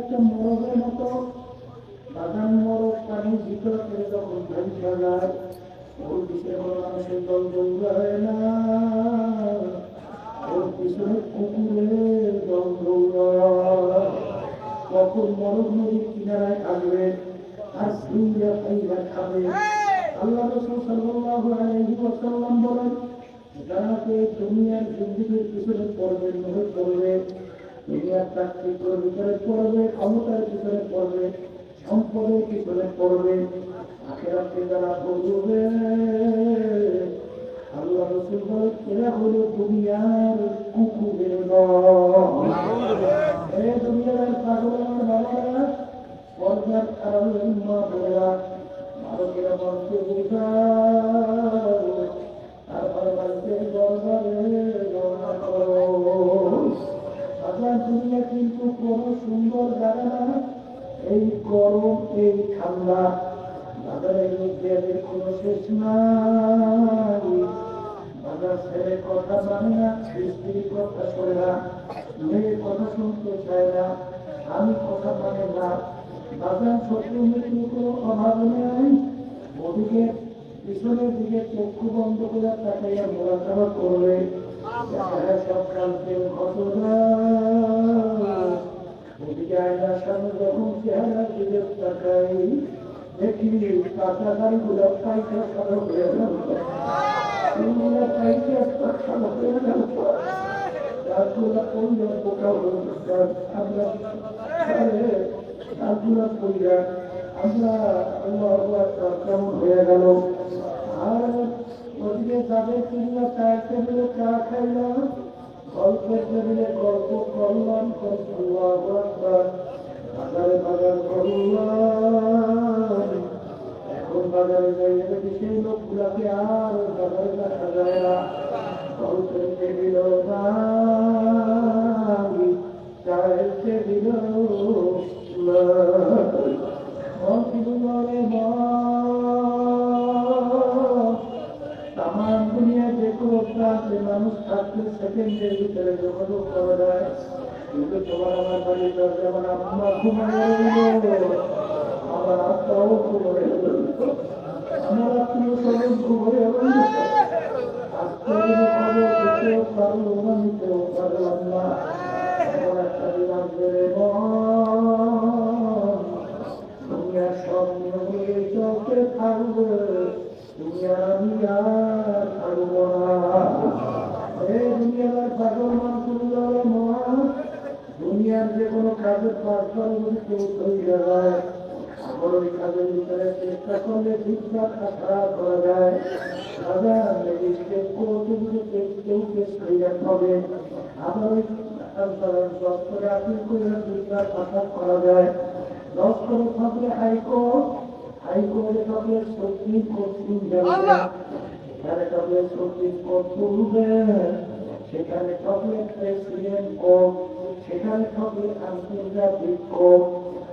একটা মোরগের মতো বাগান মোরগ পানির ভিতর থেকে যখন ভেসে যায় ওর দিকে মানুষের দল দৌড়ায় না ওর পিছনে কুকুরের দল দৌড়ায় কখন মরক নদীর কিনারায় আসবে আর সিংহা পাইরা খাবে আল্লাহ রসুল সাল্লাল্লাহু আলাইহি ওয়াসাল্লাম বলেন যারাকে দুনিয়ার জিন্দিগির পিছনে পড়বে নহে পড়বে দুনিয়ার চাকরির ভিতরে পড়বে ক্ষমতার পিছনে পড়বে সম্পদের পিছনে পড়বে আখেরাতে যারা পড়বে আল্লাহ রসুল বলেন এরা হলো দুনিয়ার কুকুরের দল এই দুনিয়ার পাগলের বাবারা পর্দার কারণে মা বোনেরা ভারতের মঞ্চে তারপরে করো আপনার দুনিয়া কিন্তু কোন সুন্দর জায়গা না, এই গরম, এই ঠান্ডা। বাজারের মধ্যে কোনো শেষ নাই। ছেড়ে কথা মানে না স্ত্রী কথা শোনে না। মেয়ে কথা শুনতে না আমি কথা মানে না। বাজার শত্রু মৃত্যু অভাব নেই। ওদিকে পিছনের দিকে চক্ষু বন্ধ করে তাকাইয়া মোড়াচাড়া করবে সব কালকের ঘটনা ওদিকে আয়নার সামনে যখন চেহারা দিকে তাকাই, দেখি কাঁচা গাড়িগুলো পাইকা সাদা হয়ে গেল। চুলগুলো পাইকা সাদা হয়ে গেল। গাছগুলা পড়লে পোকা আমরা গাছগুলা পড়িয়া আমরা আল্লাহ আকবার কেমন হয়ে গেল। আর ওদিকে যাদের কিনলো চায়ের টেবিলে চা খাইলাম, গল্পের টেবিলে গল্প করলাম, আল্লাহ বাজারে বাজার করলাম। এখন বাজারে যাইয়ে দেখি সেই লোকগুলাকে আর বাজারে দেখা যায় না। গল্পের টেবিল নাই, চায়ের টেবিল তামাম দুনিয়া যে কোনো প্রান্তে মানুষ থাকলে সেকেন্ডের ভিতরে যোগাযোগ করা যায় কিন্তু তোমার আমার বাড়ি যেমন আম্মা ঘুমায় রইল আমার আত্মাও ঘুমায় রইল আমার আত্মীয় স্বজন ঘুমায় করলে ঠিকঠাক খারাপ করা যায় কেউ কেস ক্লিয়ার হবে আবার দপ্তরে আপিল করে ঠিকঠাক খারাপ করা যায় দপ্তরে থাকলে হাইকোর্ট হাইকোর্টে থাকলে সুপ্রিম কোর্ট এখানে থাকলে সুপ্রিম কোর্ট তুলবে সেখানে থাকলে প্রেসিডেন্ট কোর্ট সেখানে থাকলে আন্তর্জাতিক কোর্ট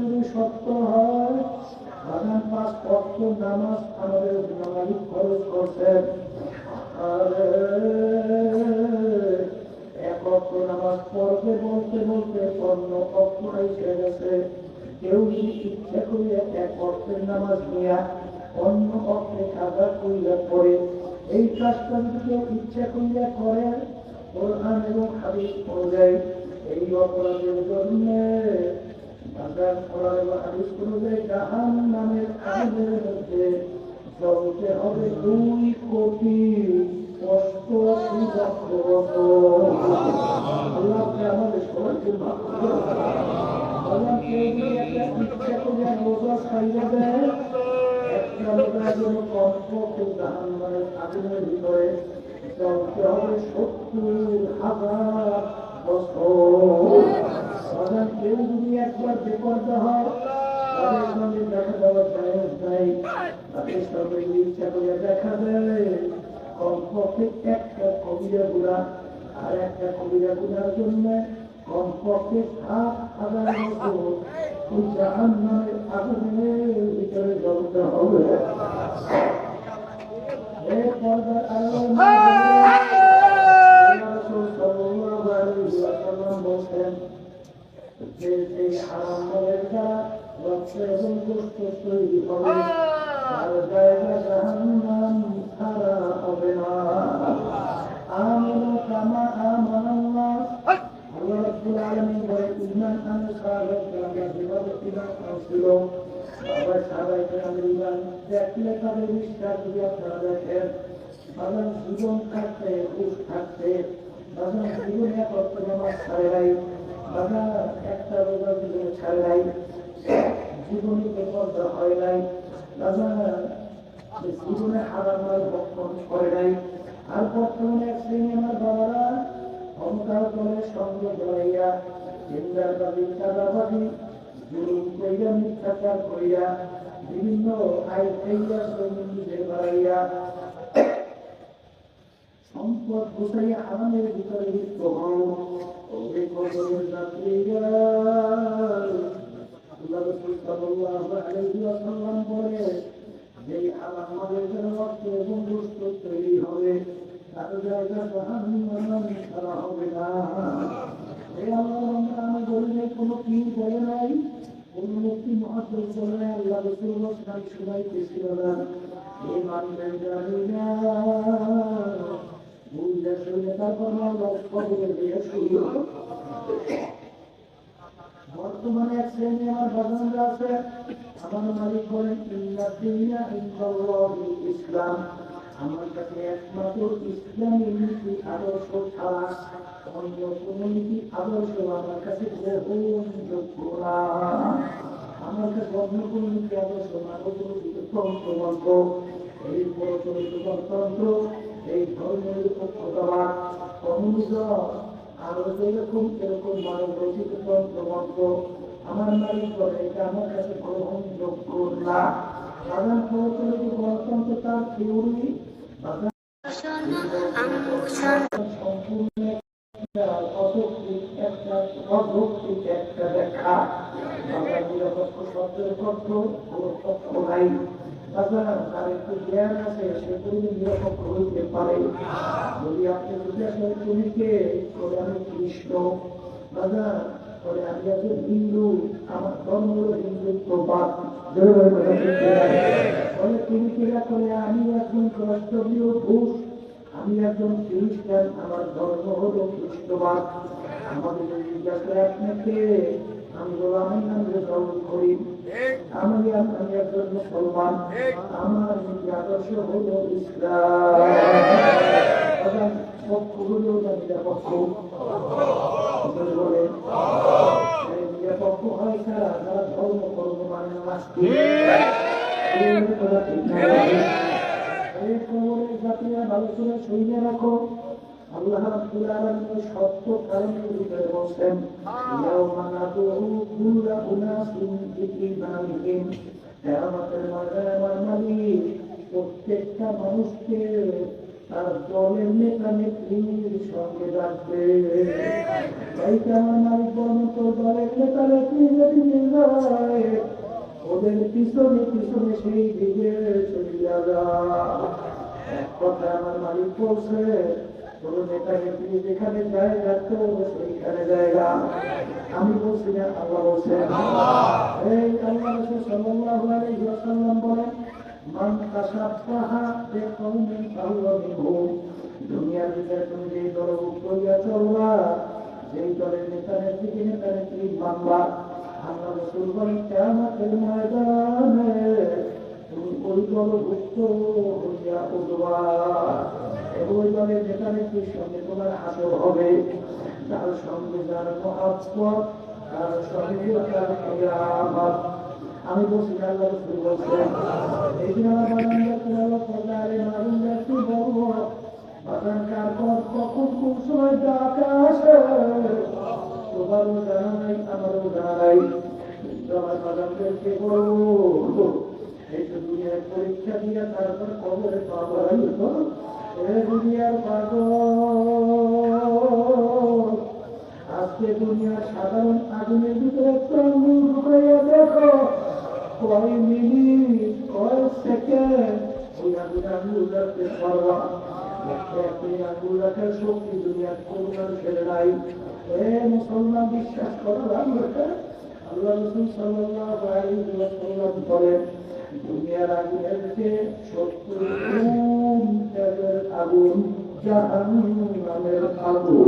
যদি সত্য হয় বাগান পাঁচ ভক্ত নামাজ আমাদের নামাজি খরচ করছেন কেউ যদি ইচ্ছা করে এক অর্থের নামাজ নিয়ে অন্য অর্থে কাজা করিয়া পড়ে, এই কাজটা যদি ইচ্ছা করিয়া করে, কোরআন এবং হাদিস অনুযায়ী এই অপরাধের জন্য আজাদ কোরআন হাদিস অনুযায়ী জাহান নামের আগুনের মধ্যে দুই আল্লাহ আমাদের একটা ইচ্ছা করে রোজা খাইয়ে দেয় একটা রোজার সত্তর হাজার বছর। আল্লাহ কেউ যদি একবার বেপর্দা হয়, তাদের সঙ্গে দেখা দেওয়ার জায়েজ নাই। তাদের একটা কবিরা গুণা, আর একটা কবিরা গুণার জন্য কমপক্ষে সাত হাজার বছর। ওই আগুনের ভিতরে জ্বলতে হবে। জীবন থাকতে হুশ থাকতে তাদের জীবনে কত জমা ছাড়ে নাই তারা একটা রোজা জীবনে ছাড়ে নাই, জীবনে বেপর্দা হয় নাই তারা জীবনে হারাম বক্ষণ করে নাই। আর বর্তমানে এক শ্রেণি আমার বাবারা অহংকার করে সঙ্গ ধরাইয়া চিন্তাবাদী চাঁদাবাদী জুলুম করিয়া, মিথ্যাচার করিয়া, বিভিন্ন আয় করিয়া নিজে বাড়াইয়া সম্পদ গুছাইয়া হারামের ভিতরে লিপ্ত হও। ওই কবরের যাত্রীরা আল্লাহ রাসূল সাল্লাল্লাহু আলাইহি ওয়াসাল্লাম বলে যে আমাদের জন্য অর্থ এবং বস্তু তৈরি হবে। তার জায়গা জাহান্নাম ছাড়া হবে কোনো মুক্তি মহাত্ম বলে আল্লাহ বর্তমানে এক শ্রেণি আমার বাগানরা আছে। আমার মালিক বলেন, ইন্না ইসলাম। আমার কাছে একমাত্র ইসলামী নীতি, আদর্শ ছাড়া অন্য কোন নীতি, আদর্শ আমার কাছে গ্রহণযোগ্য না। আমার কাছে অন্য কোন নীতি, আদর্শ না। মানব তন্ত্রমন্ত্র? এই প্রচলিত গণতন্ত্র এই ধর্মের পক্ষতাবাদ কমিউনিজম আরও যেরকম এরকম মানব রচিত তন্ত্রমন্ত্র আমার মালিক বলে এটা আমার কাছে গ্রহণযোগ্য না। সাধারণ প্রচলিত গণতন্ত্র তার একটা অযৌক্তিক একটা দেখা আমরা নিরপেক্ষ শব্দের পক্ষ একটু জ্ঞান আছে নিরপেক্ষ হইতে পারে যদি আপনি জিজ্ঞাসা করেন, তুমি কে বলে আমি কৃষ্ণ দাদা বলে আমি হিন্দু আমার ধর্ম হলো হিন্দুত্ববাদ বলে তুমি কিরা করে আমি একজন কর্তব্য ঘোষ আমি একজন খ্রিস্টান আমার ধর্ম হলো খ্রিস্টবাদ আমাদের জিজ্ঞাসা আপনাকে আমি আমি একজন মুসলমান আমার আদর্শ হলো ইসলাম। পক্ষ হলো না নিরাপক্ষ। বলে নিরাপক্ষ হয় কারা? যারা ধর্ম কর্ম মানে জাতীয় আলোচনা শুনে রাখো। আল্লাহ রাব্বুল আলামিন সত্য কারণের ভিতরে বলছেন ইয়াউমা নাদউ কুল্লা উনাসিন বিইমানিহিম কিয়ামতের ময়দানে আমার মালিক প্রত্যেকটা মানুষকে তার দলের নেতা নেত্রীর সঙ্গে আমার মালিক তো দলের নেতা নেত্রী যদি যায় ওদের পিছনে পিছনে সেই দিকে চলিয়া যা। এক কথা আমার মালিক বলছে কোন নেতা নেত্রী যেখানে জায়গা তো সেইখানে জায়গা। আমি বলছি না আল্লাহ এই আল্লাহ রাসূল সাল্লাল্লাহু আলাইহি ওয়াসাল্লাম বলেন মান তাসাফাহা বিকওমিন ফাহুয়া মিনহুম। দুনিয়ার ভিতরে তুমি যেই দলভুক্ত করিয়া চলবা যেই দলের নেতা নেত্রীকে নেতা নেত্রী মানবা আমরা রসুল বলেন কেমতের ময়দানে তুমি ওই দলভুক্ত হইয়া উঠবা এবং ওই দলের নেতা নেত্রীর সঙ্গে তোমার হাসর হবে তার সঙ্গে যার মহাত্মত তার সঙ্গে তার কিয়ামত আমি বলছি আমার বাগানটা সময় ডাকা আসে আমার বাগানদেরকে বলব এই তো দুনিয়ার পরীক্ষা দিয়ে তারপর কবরে দুনিয়ার পাগল আজকে দুনিয়ার সাধারণ আগুনের দেখো। কয় মিনিট, কয় সেকেন্ড? ওই আগুনে আঙুল রাখতে পারবা শক্তি দুনিয়ার কোন মানুষের নাই। এ মুসলমান, বিশ্বাস করো আল্লাহ রসুল ওয়াসাল্লাম বলেন চেয়ে সত্তর গুণ তেজের আগুন জাহান্নামের আগুন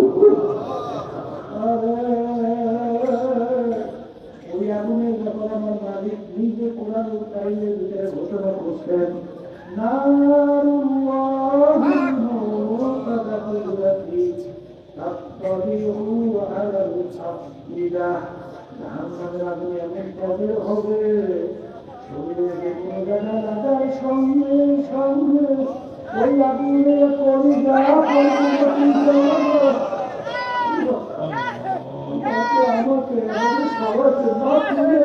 ওই আগুনে যখন আমার মালিক নিজে কোরআন কারিমের ভিতরে ঘোষণা করছেন সঙ্গে সঙ্গে ওই আগুনে কলিজা পর্যন্ত আমাকে সবাইকে না করে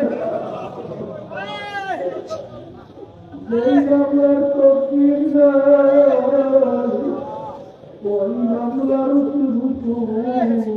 যেই মামলার ওই মামলার শুধু খালাস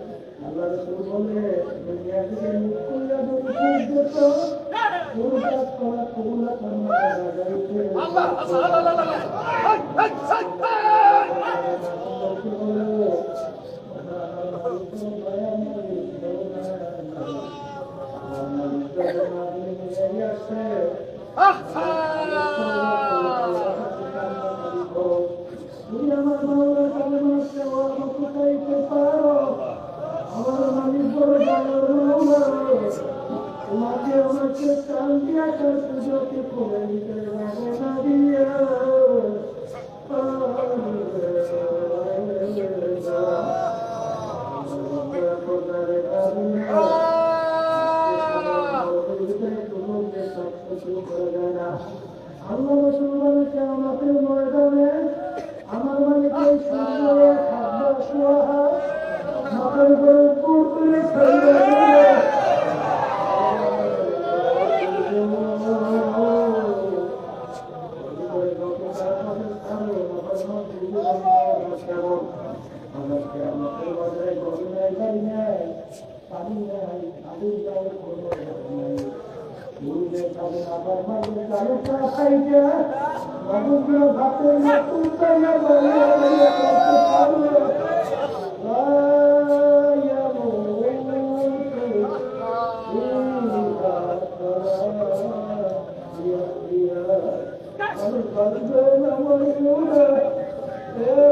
থেকে মুখ কইরা যদি খুঁজ যেত কোন কাজ করা কবুলা কর্ম করা যাইতে আল্লাহ আল্লাহ আল্লাহ আল্লাহ হাই হাই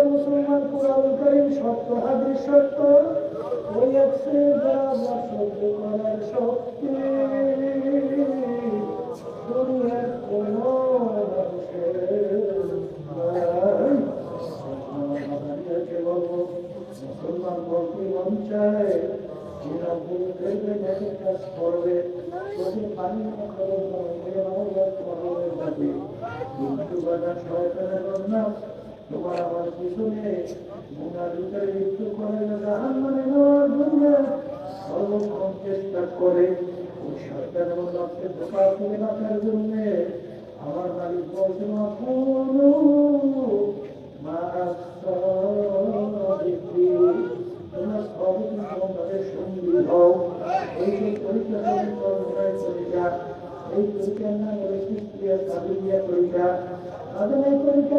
মুসলমান কোরআন করিম সত্য হাদিস সত্য ওই আছে সহ্য করার শক্তি দুনিয়ার কোনো মুসলমান বলতে মন চায় এরা ভুল করবে করবে। আমার পিছনে গুণার না চেষ্টা করে ওই বাঁচার জন্য আমার মালিক বলছে না কোনো তোমরা সবই তোমাদের সঙ্গী হও এই যে পরীক্ষা পরীক্ষা এই পরীক্ষার নাম হলো ক্রিয়া সাধুরিয়া পরীক্ষা তাদের এই পরীক্ষার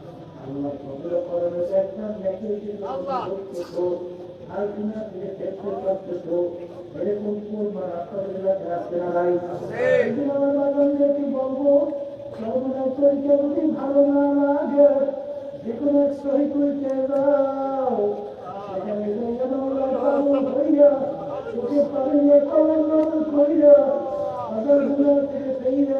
আল্লাহ। কি ভালো না লাগে যে কোনো সহি করতে দাও সেখানে যেন হইয়া চোখে ফেইরা